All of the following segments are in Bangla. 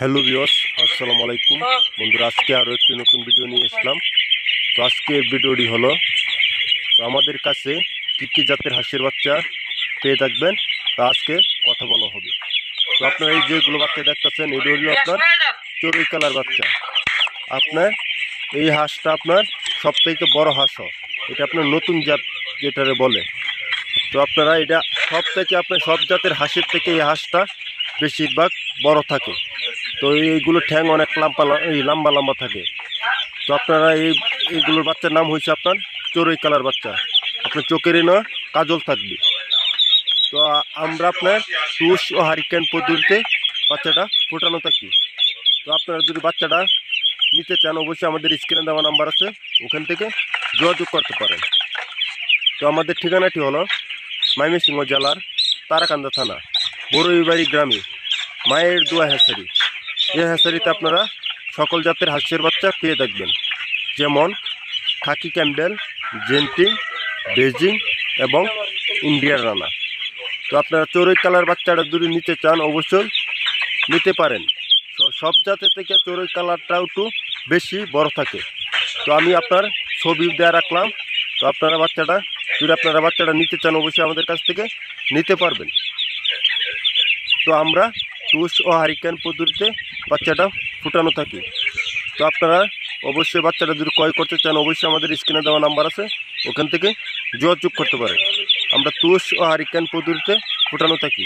হ্যালো বিয়স আসসালামু আলাইকুম বন্ধুরা, আজকে আরও একটি নতুন ভিডিও নিয়ে এসলাম তো আজকের ভিডিওটি হলো, তো আমাদের কাছে কী কী জাতের হাঁসের বাচ্চা পেয়ে থাকবেন, তা আজকে কথা বলা হবে। তো আপনার এই যেগুলো বাচ্চা দেখতেছেন, এগুলো হলো আপনার চড়ুই কালার বাচ্চা। আপনার এই হাঁসটা আপনার সব থেকে বড় হাঁস। এটা আপনার নতুন জাত যেটারে বলে। তো আপনারা এটা সব থেকে আপনার সব জাতের হাঁসের থেকে এই হাঁসটা বেশিরভাগ বড় থাকে। তো এইগুলো ঠ্যাং অনেক লম্বা এই লম্বা লম্বা থাকে। তো আপনারা এই, এইগুলোর বাচ্চার নাম হয়েছে আপনার? চড়ুই কালার বাচ্চা। আপনার চোখেরই না, কাজল থাকবে। তো আমরা আপনার টুস ও হারিকেন পদ্ধতিতে বাচ্চাটা ফোটানো থাকি তো আপনারা যদি বাচ্চাটা নিতে চান, অবশ্যই আমাদের স্ক্রিনে দেওয়া নাম্বার আছে। ওখান থেকে যোগাযোগ করতে পারেন। তো আমাদের ঠিকানাটি হলো ময়মনসিংহ জেলার তারাকান্দা থানা, বড়ইবাড়ি গ্রামে, মায়ের দোয়া হেসারি। এই হ্যাচারিতে আপনারা সকল জাতের হাঁসের বাচ্চা পেয়ে থাকবেন। যেমন খাকি ক্যাম্বেল, জেন্টিং, বেজিং এবং ইন্ডিয়ার রানা। তো আপনারা চড়ুই কালার বাচ্চাটা যদি নিতে চান, অবশ্যই নিতে পারেন। সব জাতের থেকে চড়ুই কালারটাও একটু বেশি বড় থাকে। তো আমি আপনার ছবি দেওয়া রাখলাম। তো আপনারা বাচ্চাটা, যদি আপনারা বাচ্চাটা নিতে চান, অবশ্যই আমাদের কাছ থেকে নিতে পারবেন। তো আমরা টুস ও হারিকেন পদ্ধতিতে বাচ্চাটা ফুটানো থাকে। তো আপনারা অবশ্যই বাচ্চাটা যদি ক্রয় করতে চান, অবশ্যই আমাদের স্ক্রিনে দেওয়া নাম্বার আছে। ওখান থেকে যোগাযোগ করতে পারেন। আমরা তুষ ও হারিকেন পদ্ধতিতে ফুটানো থাকি।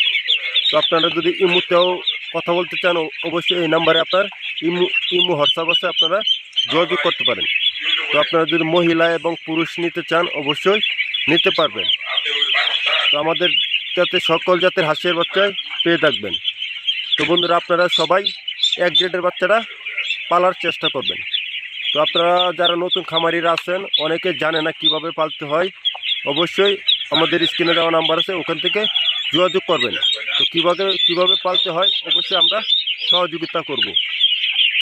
তো আপনারা যদি ইমুতেও কথা বলতে চান অবশ্যই এই নাম্বারে আপনার ইমু ইমু হোয়াটসঅ্যাপ আছে, আপনারা যোগাযোগ করতে পারেন। তো আপনারা যদি মহিলা এবং পুরুষ নিতে চান, অবশ্যই নিতে পারবেন। তো আমাদের যাতে সকল জাতের হাঁসের বাচ্চায় পেয়ে থাকবেন। তো বন্ধুরা, আপনারা সবাই এক গ্রেডের বাচ্চারা পালার চেষ্টা করবেন। তো আপনারা যারা নতুন খামারিরা আছেন, অনেকে জানে না কীভাবে পালতে হয়, অবশ্যই আমাদের স্ক্রিনে দেওয়া নাম্বার আছে, ওখান থেকে যোগাযোগ করবেন। তো কীভাবে কীভাবে পালতে হয়, অবশ্যই আমরা সহযোগিতা করব।